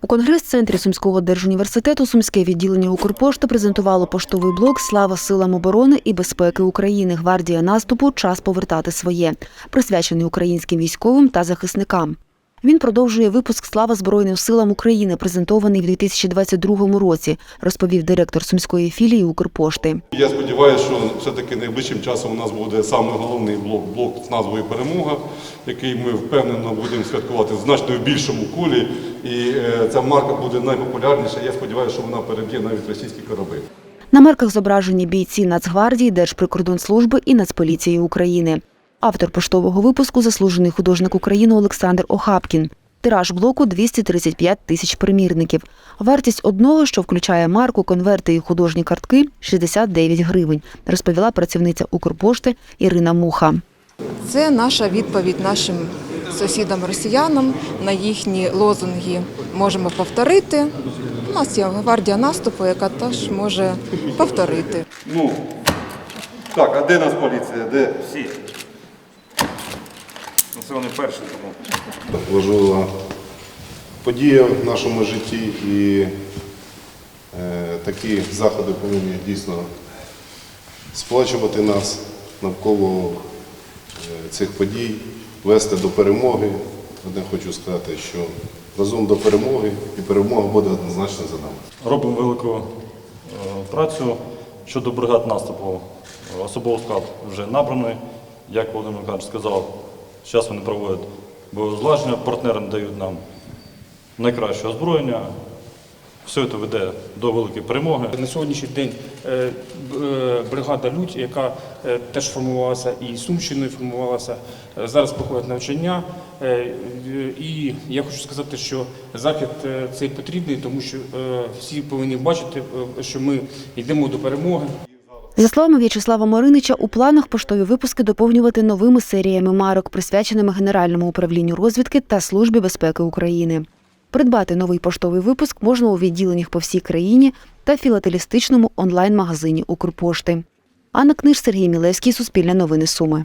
У конгрес-центрі Сумського держуніверситету Сумське відділення Укрпошти презентувало поштовий блок Слава силам оборони і безпеки України. Гвардія наступу час повертати своє, присвячений українським військовим та захисникам. Він продовжує випуск Слава Збройним силам України, презентований в 2022 році, розповів директор сумської філії Укрпошти. Я сподіваюся, що все-таки найближчим часом у нас буде саме головний блок, блок з назвою Перемога, який ми впевнено будемо святкувати в значно більшому колі. І е, ця марка буде найпопулярніша. Я сподіваюся, що вона переб'є навіть російські кораби. На марках зображені бійці Нацгвардії, Держприкордонслужби і Нацполіції України. Автор поштового випуску заслужений художник України Олександр Охапкін. Тираж блоку 235 тисяч примірників. Вартість одного, що включає марку, конверти і художні картки 69 гривень, розповіла працівниця Укрпошти Ірина Муха. Це наша відповідь нашим сусідам-росіянам на їхні лозунги можемо повторити. У нас є гвардія наступу, яка теж може повторити. Ну, так, а де нас поліція? Де? Всі. Ну, це вони перші, тому. важлива подія в нашому житті і е, такі заходи повинні дійсно сплачувати нас навколо е, цих подій, вести до перемоги. Одне хочу сказати, що разом до перемоги і перемога буде однозначно за нами. Робимо велику е, працю щодо бригад наступу. Особовий склад вже набраний. Як Володимир Михайлович сказав, зараз вони проводять бойове злаження, партнери надають нам найкраще озброєння. Все це веде до великої перемоги. На сьогоднішній день е, е, бригада Людь, яка е, теж формувалася і Сумщиною формувалася, зараз проходить навчання. І я хочу сказати, що захід цей потрібний, тому що всі повинні бачити, що ми йдемо до перемоги. За словами В'ячеслава Маринича, у планах поштові випуски доповнювати новими серіями марок, присвяченими Генеральному управлінню розвідки та Службі безпеки України. Придбати новий поштовий випуск можна у відділеннях по всій країні та філателістичному онлайн-магазині Укрпошти. Анна Книж, Сергій Мілевський, Суспільне новини Суми.